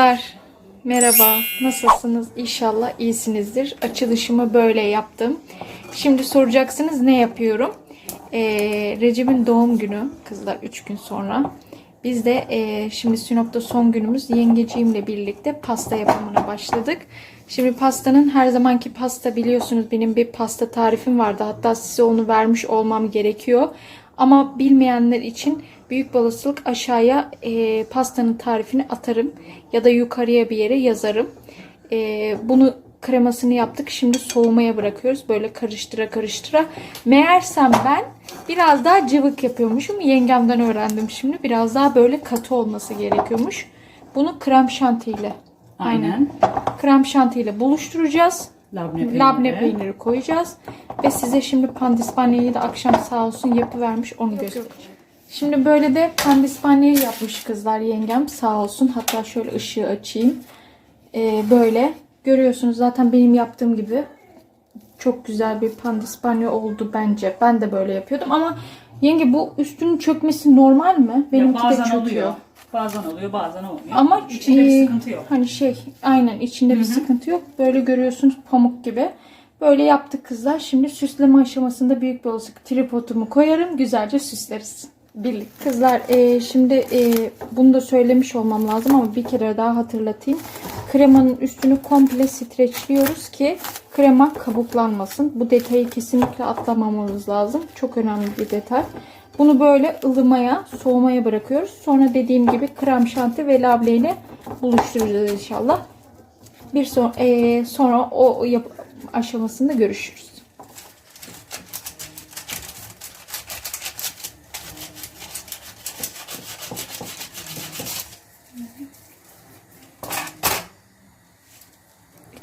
Kızlar merhaba. Nasılsınız? İnşallah iyisinizdir. Açılışımı böyle yaptım. Şimdi soracaksınız ne yapıyorum? Ee, Recep'in doğum günü kızlar 3 gün sonra. Biz de ee, şimdi Sinop'ta son günümüz. Yengeciğimle birlikte pasta yapımına başladık. Şimdi pastanın her zamanki pasta biliyorsunuz benim bir pasta tarifim vardı. Hatta size onu vermiş olmam gerekiyor. Ama bilmeyenler için büyük olasılık aşağıya e, pastanın tarifini atarım ya da yukarıya bir yere yazarım. E, bunu kremasını yaptık. Şimdi soğumaya bırakıyoruz. Böyle karıştıra karıştıra. Meğersem ben biraz daha cıvık yapıyormuşum. Yengemden öğrendim şimdi. Biraz daha böyle katı olması gerekiyormuş. Bunu krem şanti ile. Aynen. Krem şanti ile buluşturacağız. Labne peyniri. Labne peyniri koyacağız. Ve size şimdi pandispanyayı da akşam sağ olsun yapıvermiş onu göstereceğim. Şimdi böyle de pandispanyayı yapmış kızlar yengem sağ olsun. Hatta şöyle ışığı açayım. Ee, böyle görüyorsunuz zaten benim yaptığım gibi çok güzel bir pandispanya oldu bence. Ben de böyle yapıyordum ama yenge bu üstünün çökmesi normal mi? Ya Benimki de bazen çöküyor. oluyor. Bazen oluyor, bazen olmuyor. Ama içinde e, bir sıkıntı yok. Hani şey aynen içinde bir sıkıntı yok. Böyle görüyorsunuz pamuk gibi. Böyle yaptık kızlar. Şimdi süsleme aşamasında büyük bir olasılık tripodumu koyarım. Güzelce süsleriz. Birlik. Kızlar e, şimdi e, bunu da söylemiş olmam lazım ama bir kere daha hatırlatayım. Kremanın üstünü komple streçliyoruz ki krema kabuklanmasın. Bu detayı kesinlikle atlamamamız lazım. Çok önemli bir detay. Bunu böyle ılımaya, soğumaya bırakıyoruz. Sonra dediğim gibi krem şanti ve labne ile buluşturacağız inşallah. Bir son, eee, sonra o yap aşamasında görüşürüz.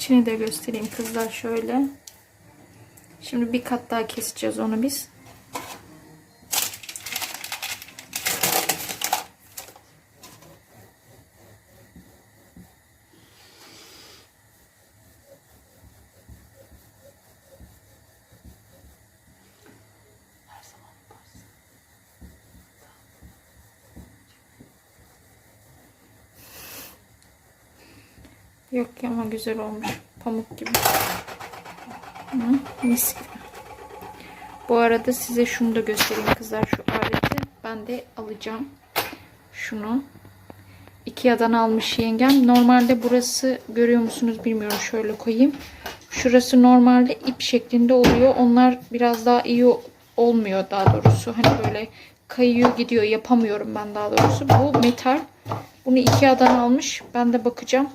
İçini de göstereyim kızlar şöyle. Şimdi bir kat daha keseceğiz onu biz. Ya ama güzel olmuş. Pamuk gibi. Hı, mis gibi. Bu arada size şunu da göstereyim kızlar şu aleti. Ben de alacağım. Şunu. Ikea'dan almış yengem. Normalde burası görüyor musunuz bilmiyorum. Şöyle koyayım. Şurası normalde ip şeklinde oluyor. Onlar biraz daha iyi olmuyor daha doğrusu. Hani böyle kayıyor gidiyor. Yapamıyorum ben daha doğrusu. Bu metal. Bunu Ikea'dan almış. Ben de bakacağım.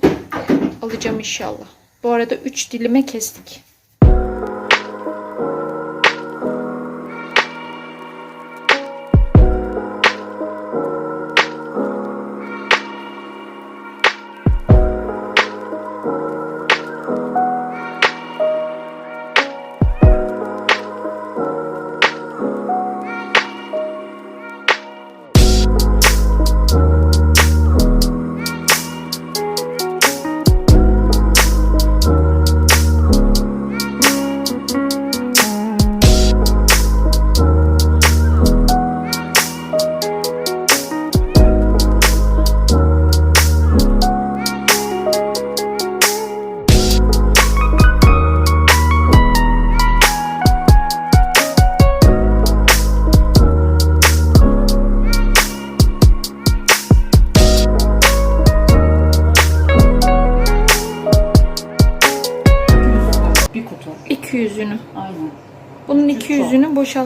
Alacağım inşallah. Bu arada 3 dilime kestik.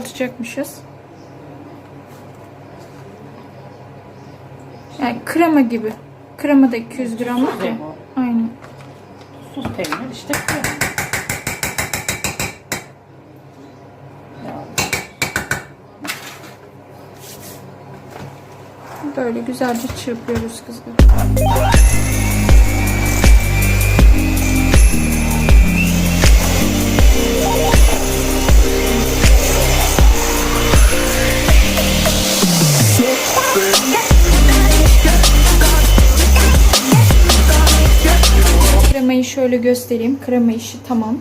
200'ünü boşaltacakmışız. Yani krema gibi. Krema da 200 gramlık ya. Krema. Aynen. Sus peynir işte krema. Ya, Böyle güzelce çırpıyoruz kızlar. Kremayı şöyle göstereyim. Krema işi tamam.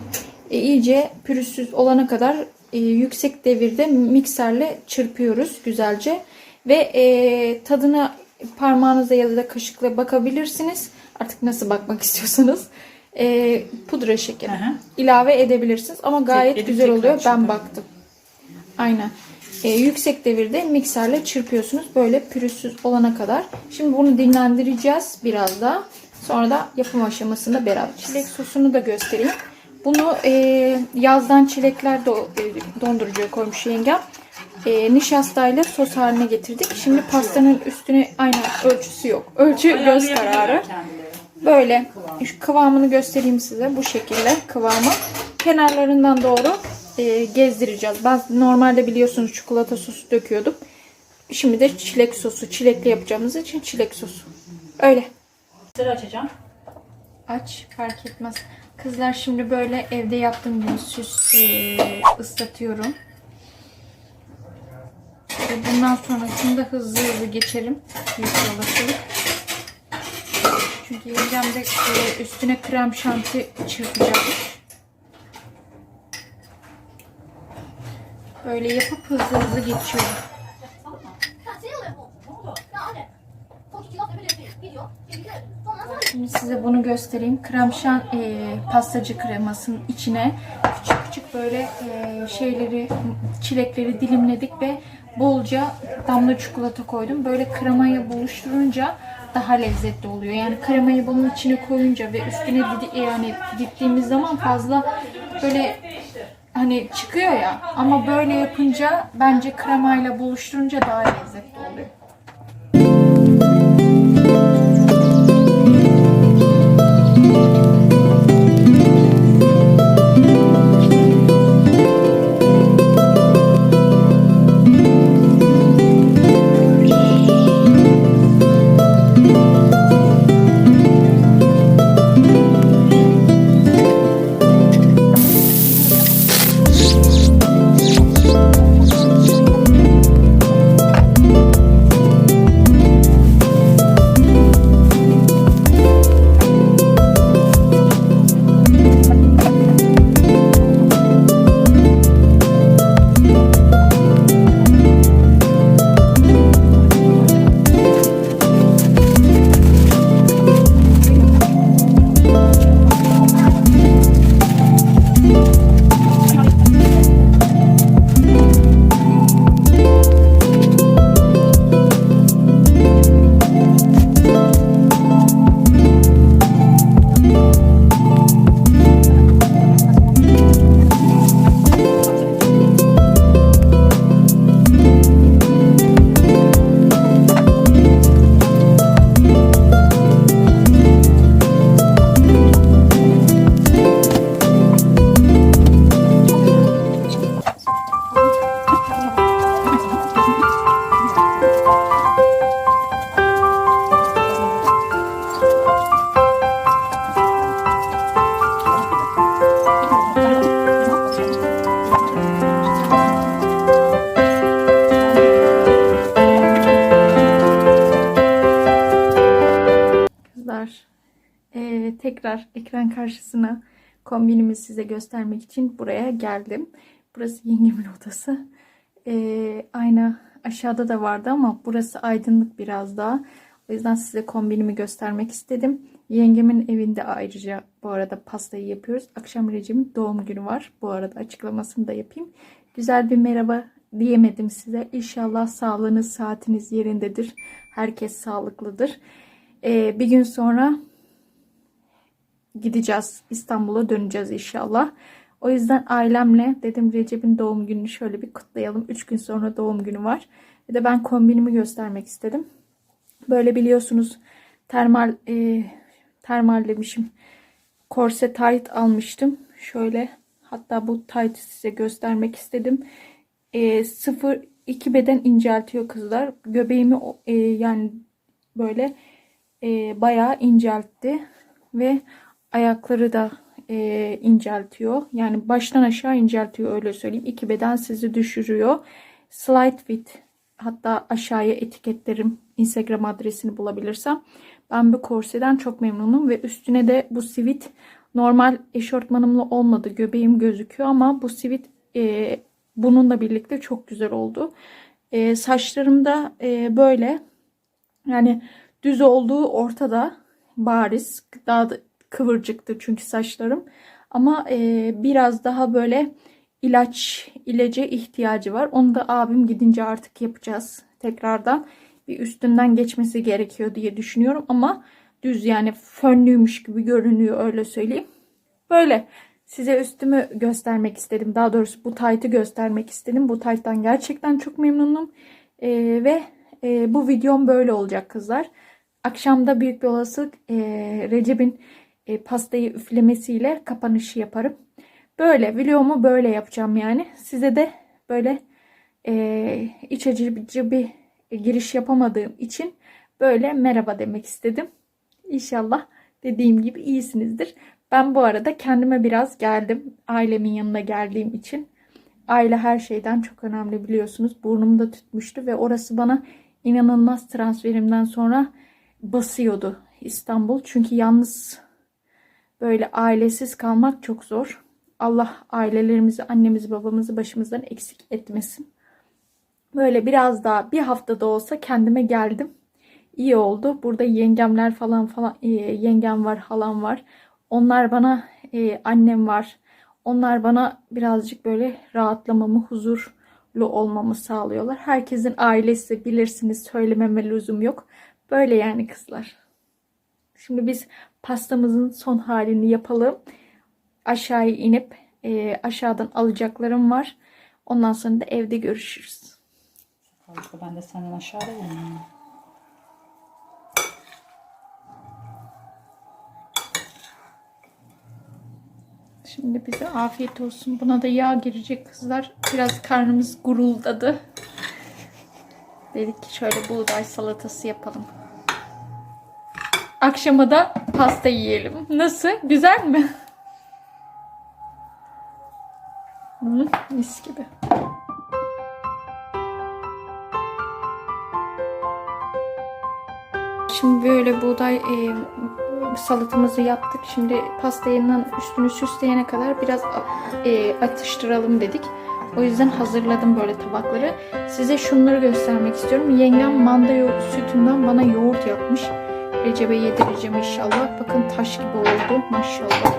E, iyice pürüzsüz olana kadar e, yüksek devirde mikserle çırpıyoruz güzelce. Ve e, tadına parmağınıza ya da kaşıkla bakabilirsiniz. Artık nasıl bakmak istiyorsanız. E, pudra şekeri. Hı. ilave edebilirsiniz ama gayet edip güzel oluyor. Ben çırpın. baktım. Aynen. E, yüksek devirde mikserle çırpıyorsunuz böyle pürüzsüz olana kadar. Şimdi bunu dinlendireceğiz biraz daha. Sonra da yapım aşamasında beraber. Çilek sosunu da göstereyim. Bunu e, yazdan çilekler do, e, dondurucuya koymuş yengem. E, nişastayla sos haline getirdik. Şimdi pastanın üstüne aynen ölçüsü yok. Ölçü göz kararı. Böyle kıvamını göstereyim size bu şekilde kıvamı. Kenarlarından doğru e, gezdireceğiz. Ben normalde biliyorsunuz çikolata sosu döküyordum. Şimdi de çilek sosu, çilekli yapacağımız için çilek sosu. Öyle. Sıra açacağım. Aç fark etmez. Kızlar şimdi böyle evde yaptığım gibi süs e, ıslatıyorum. Ve bundan sonrasında hızlı hızlı geçerim. Büyük olasılık. Çünkü yengem de e, üstüne krem şanti çırpacakmış. Böyle yapıp hızlı hızlı geçiyorum. Şimdi size bunu göstereyim. Krem şan e, pastacı kremasının içine küçük küçük böyle e, şeyleri, çilekleri dilimledik ve bolca damla çikolata koydum. Böyle kremaya buluşturunca daha lezzetli oluyor. Yani kremayı bunun içine koyunca ve üstüne didi, e, yani gittiğimiz zaman fazla böyle hani çıkıyor ya ama böyle yapınca bence kremayla buluşturunca daha lezzetli oluyor. Tekrar ekran karşısına kombinimi size göstermek için buraya geldim. Burası yengemin odası. Eee, ayna aşağıda da vardı ama burası aydınlık biraz daha. O yüzden size kombinimi göstermek istedim. Yengemin evinde ayrıca bu arada pastayı yapıyoruz. Akşam Recep'in doğum günü var. Bu arada açıklamasını da yapayım. Güzel bir merhaba diyemedim size. İnşallah sağlığınız, saatiniz yerindedir. Herkes sağlıklıdır. Ee, bir gün sonra gideceğiz. İstanbul'a döneceğiz inşallah. O yüzden ailemle dedim Recep'in doğum gününü şöyle bir kutlayalım. 3 gün sonra doğum günü var. Bir de ben kombinimi göstermek istedim. Böyle biliyorsunuz termal e, termal. Korse tight almıştım. Şöyle hatta bu tight size göstermek istedim. E, 0 2 beden inceltiyor kızlar. Göbeğimi e, yani böyle e, bayağı inceltti ve ayakları da e, inceltiyor. Yani baştan aşağı inceltiyor öyle söyleyeyim. İki beden sizi düşürüyor. Slide fit hatta aşağıya etiketlerim Instagram adresini bulabilirsem. Ben bu korseden çok memnunum ve üstüne de bu sivit normal eşortmanımla olmadı. Göbeğim gözüküyor ama bu sivit e, bununla birlikte çok güzel oldu. E, saçlarım da e, böyle yani düz olduğu ortada. bariz. Daha da kıvırcıktı çünkü saçlarım. Ama e, biraz daha böyle ilaç, ilaca ihtiyacı var. Onu da abim gidince artık yapacağız tekrardan. Bir üstünden geçmesi gerekiyor diye düşünüyorum ama düz yani fönlüymüş gibi görünüyor öyle söyleyeyim. Böyle size üstümü göstermek istedim. Daha doğrusu bu taytı göstermek istedim. Bu tayttan gerçekten çok memnunum. Ee, ve e, bu videom böyle olacak kızlar. Akşamda büyük bir olasılık e, Recep'in e, pastayı üflemesiyle kapanışı yaparım. Böyle videomu böyle yapacağım yani. Size de böyle e, iç açıcı bir giriş yapamadığım için böyle merhaba demek istedim. İnşallah dediğim gibi iyisinizdir. Ben bu arada kendime biraz geldim. Ailemin yanına geldiğim için. Aile her şeyden çok önemli biliyorsunuz. Burnumda tütmüştü ve orası bana inanılmaz transferimden sonra basıyordu İstanbul. Çünkü yalnız böyle ailesiz kalmak çok zor. Allah ailelerimizi, annemizi, babamızı başımızdan eksik etmesin. Böyle biraz daha bir haftada olsa kendime geldim. İyi oldu. Burada yengemler falan falan e, yengem var, halam var. Onlar bana e, annem var. Onlar bana birazcık böyle rahatlamamı, huzurlu olmamı sağlıyorlar. Herkesin ailesi bilirsiniz söylememe lüzum yok. Böyle yani kızlar. Şimdi biz pastamızın son halini yapalım. Aşağıya inip e, aşağıdan alacaklarım var. Ondan sonra da evde görüşürüz. Ben de senden aşağıdayım. ya. Şimdi bize afiyet olsun. Buna da yağ girecek kızlar. Biraz karnımız guruldadı. Dedik ki şöyle buğday salatası yapalım. Akşama da pasta yiyelim. Nasıl? Güzel mi? Hı, mis gibi. Şimdi böyle buğday e, salatamızı yaptık. Şimdi pastanın üstünü süsleyene kadar biraz e, atıştıralım dedik. O yüzden hazırladım böyle tabakları. Size şunları göstermek istiyorum. Yengem manda sütünden bana yoğurt yapmış. Recep'e yedireceğim inşallah. Bakın taş gibi oldu maşallah.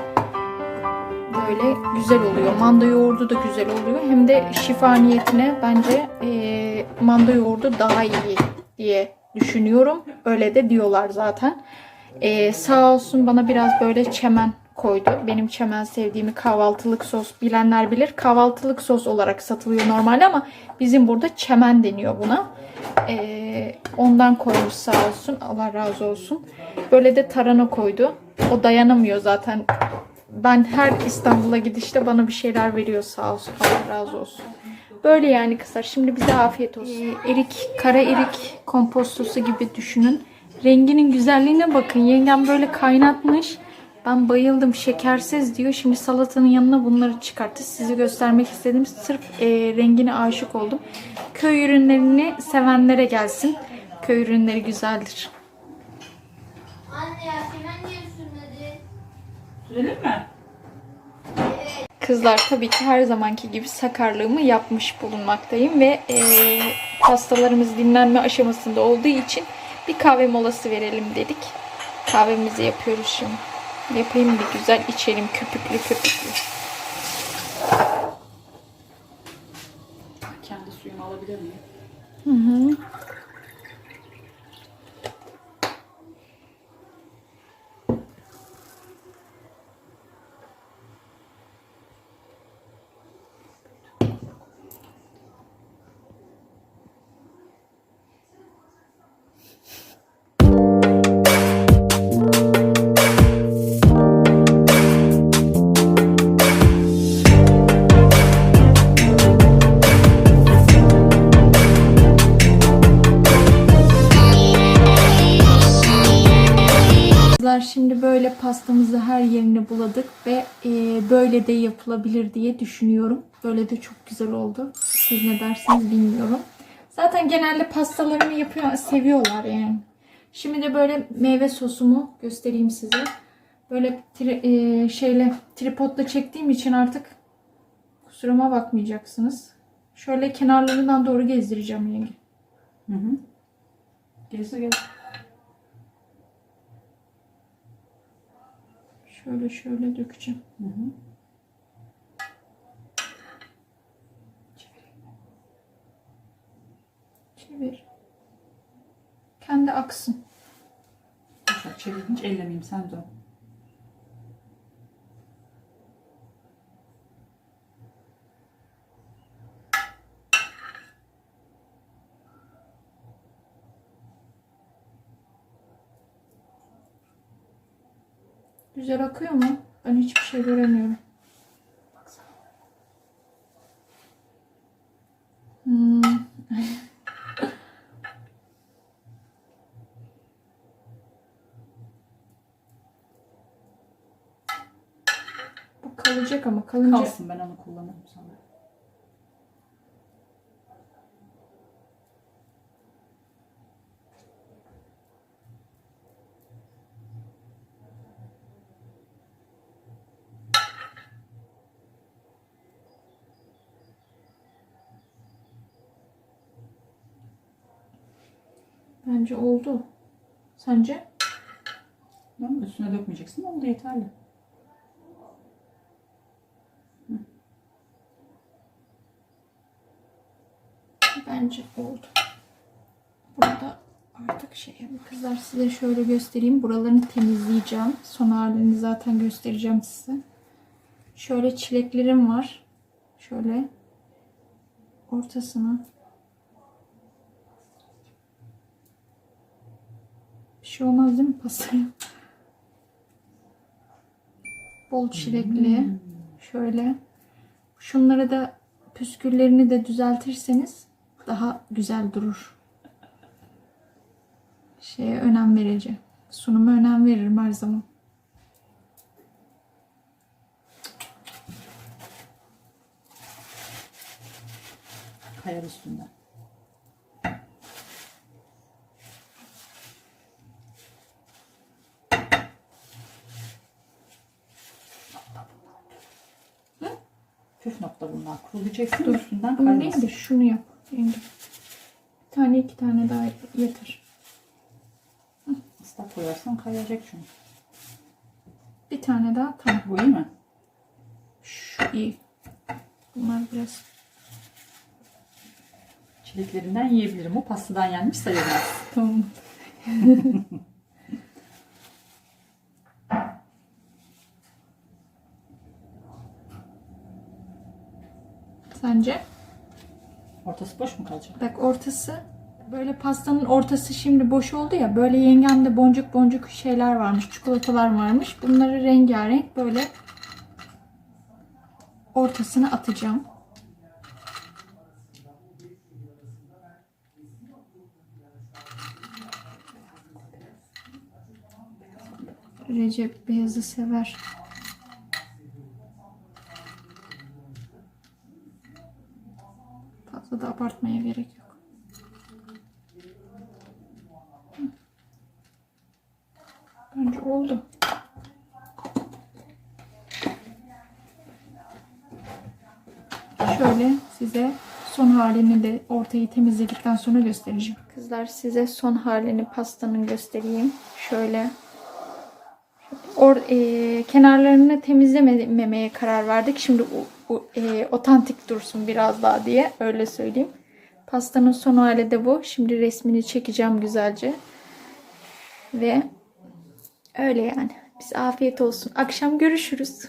Böyle güzel oluyor. Manda yoğurdu da güzel oluyor. Hem de şifa niyetine bence e, manda yoğurdu daha iyi diye düşünüyorum. Öyle de diyorlar zaten. Ee, sağ olsun bana biraz böyle çemen koydu. Benim çemen sevdiğimi kahvaltılık sos bilenler bilir. Kahvaltılık sos olarak satılıyor normalde ama bizim burada çemen deniyor buna. Ee, ondan koymuş sağ olsun. Allah razı olsun. Böyle de tarhana koydu. O dayanamıyor zaten. Ben her İstanbul'a gidişte bana bir şeyler veriyor sağ olsun. Allah razı olsun. Böyle yani kızlar. Şimdi bize afiyet olsun. Ee, erik, kara erik kompostosu gibi düşünün. Renginin güzelliğine bakın. Yengem böyle kaynatmış. Ben bayıldım. Şekersiz diyor. Şimdi salatanın yanına bunları çıkarttı. Size göstermek istedim. Sırf e, rengine aşık oldum. Köy ürünlerini sevenlere gelsin. Köy ürünleri güzeldir. Anne ya Simen niye sürmedi? Sürelim mi? Kızlar tabii ki her zamanki gibi sakarlığımı yapmış bulunmaktayım ve e, pastalarımız dinlenme aşamasında olduğu için bir kahve molası verelim dedik. Kahvemizi yapıyoruz şimdi. Yapayım bir güzel içelim köpüklü köpüklü. Kendi suyumu alabilir miyim? Hı hı. Böyle de yapılabilir diye düşünüyorum. Böyle de çok güzel oldu. Siz ne dersiniz bilmiyorum. Zaten genelde pastalarımı yapıyor, seviyorlar yani. Şimdi de böyle meyve sosumu göstereyim size. Böyle tri- e, şeyle tripodla çektiğim için artık kusuruma bakmayacaksınız. Şöyle kenarlarından doğru gezdireceğim yenge. Hı hı. Gezdir gez. Şöyle şöyle dökeceğim. Hı hı. Çevir. Kendi aksın. Boşver çevir. Hiç ellemeyeyim sen dön. Güzel akıyor mu? Ben hiçbir şey göremiyorum. Hmm. Bu kalacak ama kalınca Kalsın ben onu kullanırım sonra. bence oldu. Sence? Tamam, üstüne dökmeyeceksin. Oldu yeterli. Bence oldu. Burada artık şey kızlar size şöyle göstereyim. Buralarını temizleyeceğim. Son halini zaten göstereceğim size. Şöyle çileklerim var. Şöyle ortasına bir şey olmaz değil mi pastaya? Bol çilekli. Şöyle. Şunları da püsküllerini de düzeltirseniz daha güzel durur. Şeye önem vereceğim. Sunuma önem veririm her zaman. Kayar üstünden. Püf nokta bunlar. Kurulayacaksın Dur. üstünden Bunu değil kaymasın. de şunu yap. Yenge. Bir tane iki tane daha yeter. Islak koyarsan kayacak çünkü. Bir tane daha tamam. Bu iyi mi? Şu iyi. Bunlar biraz Çileklerinden yiyebilirim. O pastadan yenmiş sayılmaz. tamam. Sence? Ortası boş mu kalacak? Bak ortası böyle pastanın ortası şimdi boş oldu ya böyle yengemde boncuk boncuk şeyler varmış çikolatalar varmış bunları rengarenk böyle ortasına atacağım. Recep beyazı sever. Fazla da abartmaya gerek yok. Bence oldu. Şöyle size son halini de ortayı temizledikten sonra göstereceğim. Kızlar size son halini pastanın göstereyim. Şöyle Or, e, kenarlarını temizlememeye karar verdik. Şimdi e, otantik dursun biraz daha diye öyle söyleyeyim. Pastanın son hali de bu. Şimdi resmini çekeceğim güzelce. Ve öyle yani. Biz afiyet olsun. Akşam görüşürüz.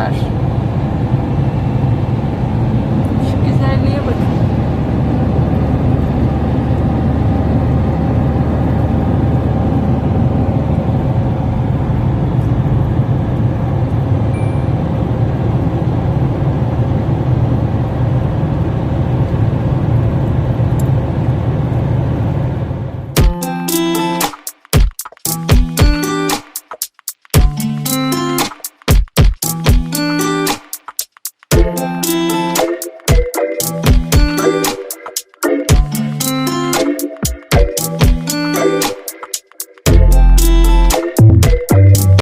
আপনার